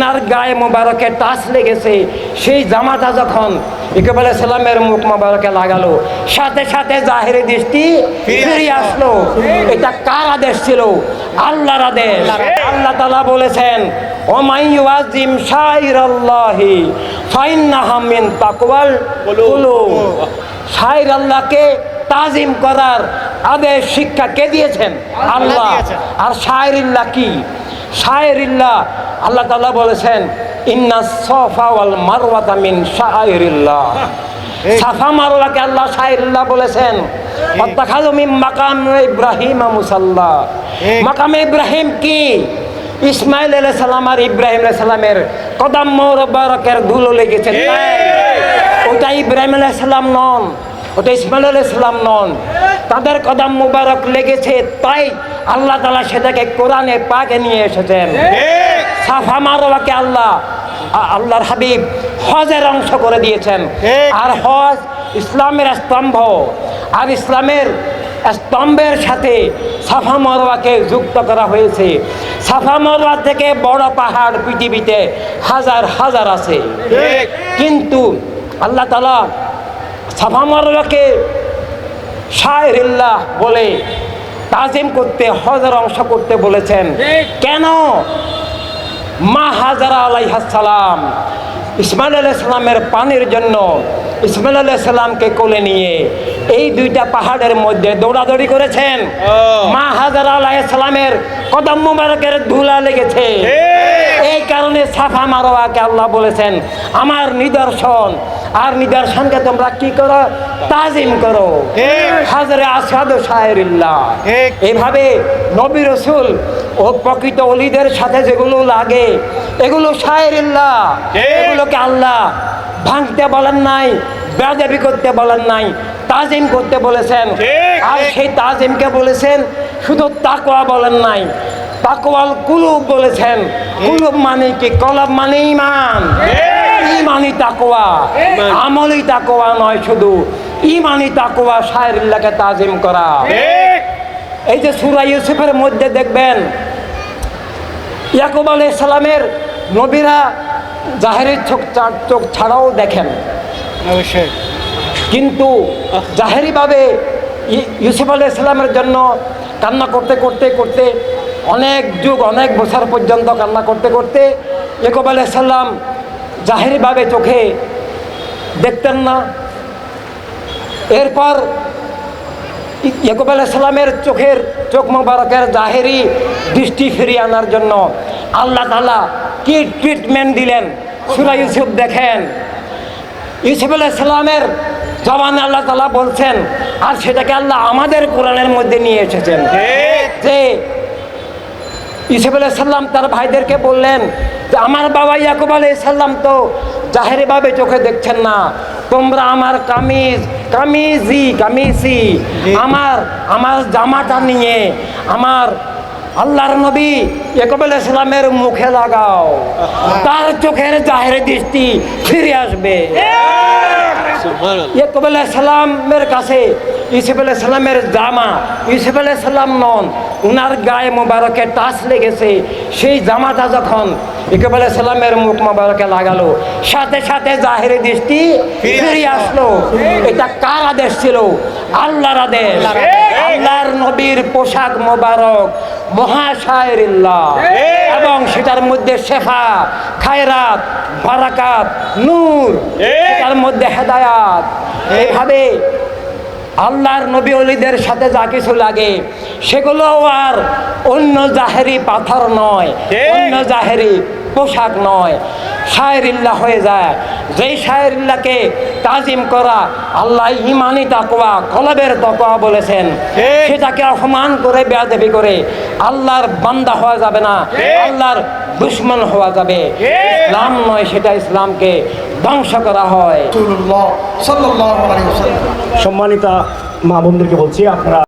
উনার গায়ে মোবারকে টাচ লেগেছে। সেই জামাটা যখন ইকবাল সালামের মুখ মোবারকে লাগালো সাথে সাথে জাহেরি দৃষ্টি ফিরে আসলো। এটা কার আদেশ ছিল? আল্লাহর আদেশ। আল্লাহ তালা বলেছেন ওমাইয়াজিম তাকওয়াল আল্লাহকে তাজিম করার আদেশ শিক্ষা কে দিয়েছেন? আল্লাহ আর শায়রিল্লাহ কি? শায়রিল্লাহ আল্লাহ তাআলা বলেছেন ইন্না সফা ওয়াল মারওয়াতা মিন সাফা মারওয়াকে আল্লাহ শায়রিল্লাহ বলেছেন মাকাম ইব্রাহিম মুসাল্লা। মাকাম ইব্রাহিম কি? ইসমাইল সালাম আর ইব্রাহিম সালামের কদম ধুলো লেগেছে। ওটা ইব্রাহিম সালাম নন ওটা ইসমাইল সালাম নন। তাদের কদম মুবারক লেগেছে তাই আল্লাহ তালা সেটাকে কোরআনে পাকে নিয়ে এসেছেন। সাফা মারোয়াকে আল্লাহ আল্লাহর হাবিব হজের অংশ করে দিয়েছেন। আর হজ ইসলামের স্তম্ভ। আর ইসলামের স্তম্ভের সাথে সাফা মরওয়াকে যুক্ত করা হয়েছে। সাফা মরওয়া থেকে বড় পাহাড় পৃথিবীতে হাজার হাজার আছে। কিন্তু আল্লাহ তালা সাফা মরওয়াকে শায়রিল্লাহ বলে তাজিম করতে হজের অংশ করতে বলেছেন। কেন? মা হাজারা আলাইহাসালাম ইসমাইল আলাইসালামের পানির জন্য ইসমাইল আলাইসালামকে কোলে নিয়ে এই দুইটা পাহাড়ের মধ্যে দৌড়াদৌড়ি করেছেন। মা হাজারা আলাইসালামের কদম মুবারকের ধুলা লেগেছে। এই কারণে সাফা মারোয়াকে আল্লাহ বলেছেন আমার নিদর্শন আর নিদর্শনকে তোমরা কি করো? তাজিম করো। হাজারে আসাদ। এইভাবে নবী রসুল ও প্রকৃত অলিদের সাথে যেগুলো লাগে এগুলো শায়রিল্লাহ এগুলোকে আল্লাহ ভাঙতে বলেন নাই বেদাবি করতে বলেন নাই তাজিম করতে বলেছেন। আর সেই তাজিমকে বলেছেন শুধু তাকোয়া বলেন নাই তাকওয়াল কুলুব বলেছেন। কুলুব মানে কি? কলব মানে ইমান ইমানি তাকোয়া আমলি তাকোয়া নয় শুধু ইমানি তাকোয়া শায়রিল্লাহকে তাজিম করা। এই যে সুরা ইউসুফের মধ্যে দেখবেন ইয়াকুব আলাই সালামের নবীরা জাহেরের চোখ চোখ ছাড়াও দেখেন। অবশ্যই। কিন্তু জাহেরিভাবে ইউসুফ আলাই সালামের জন্য কান্না করতে করতে করতে অনেক যুগ অনেক বছর পর্যন্ত কান্না করতে করতে ইয়াকুব আলাই সাল্লাম জাহেরিভাবে চোখে দেখতেন না। এরপর ইয়াকুব আলাইসাল্লামের চোখের চোখ মোবারকের জাহেরি দৃষ্টি ফিরিয়ে আনার জন্য আল্লাহ তালা কি ট্রিটমেন্ট দিলেন? সুরা ইউসুফ দেখেন। ইউসুফ আলাইসাল্লামের জবানে আল্লাহ তালা বলছেন আর সেটাকে আল্লাহ আমাদের কোরআনের মধ্যে নিয়ে এসেছেন। যে ইসুফ সাল্লাম তার ভাইদেরকে বললেন যে আমার বাবা ইয়াকুব সাল্লাম তো জাহেরিভাবে চোখে দেখছেন না। তোমরা আমার কামিজ কামিজি কামিজি। আমার আমার জামাটা নিয়ে আমার আল্লাহর নবী ইয়াকুব সাল্লামের মুখে লাগাও। তার চোখের জাহের দৃষ্টি ফিরে আসবে। ইয়াকুব সালামের কাছে ইসুফ সালামের জামা ইসুফ সালাম নন উনার গায়ে মোবারকে টাচ লেগেছে। সেই জামাটা যখন ইকব সালামের মুখ মোবারকে লাগালো। সাথে সাথে জাহেরি দৃষ্টি ফিরে আসলো। এটা কার আদেশ ছিল? আল্লাহর আদেশ। আল্লাহর নবীর পোশাক মোবারক মহাশায়রিল্লাহ। এবং সেটার মধ্যে শেফা খায়রাত বারাকাত নূর তার মধ্যে হেদায়াত। এইভাবে আল্লাহর নবী অলিদের সাথে যা কিছু লাগে সেগুলো আর অন্য জাহেরি পাথর নয়। অন্য জাহেরি পোশাক নয় শায়রিল্লাহ হয়ে যায়। যেই শায়রিল্লাহকে তাজিম করা আল্লাহ ইমানি তাকোয়া কলবের তাকোয়া বলেছেন সেটাকে অপমান করে বেয়াদেবি করে আল্লাহর বান্দা হওয়া যাবে না আল্লাহর দুশ্মন হওয়া যাবে। ইসলাম নয় সেটা ইসলামকে ধ্বংস করা হয়। সম্মানিতা মা বন্ধুকে বলছি আপনারা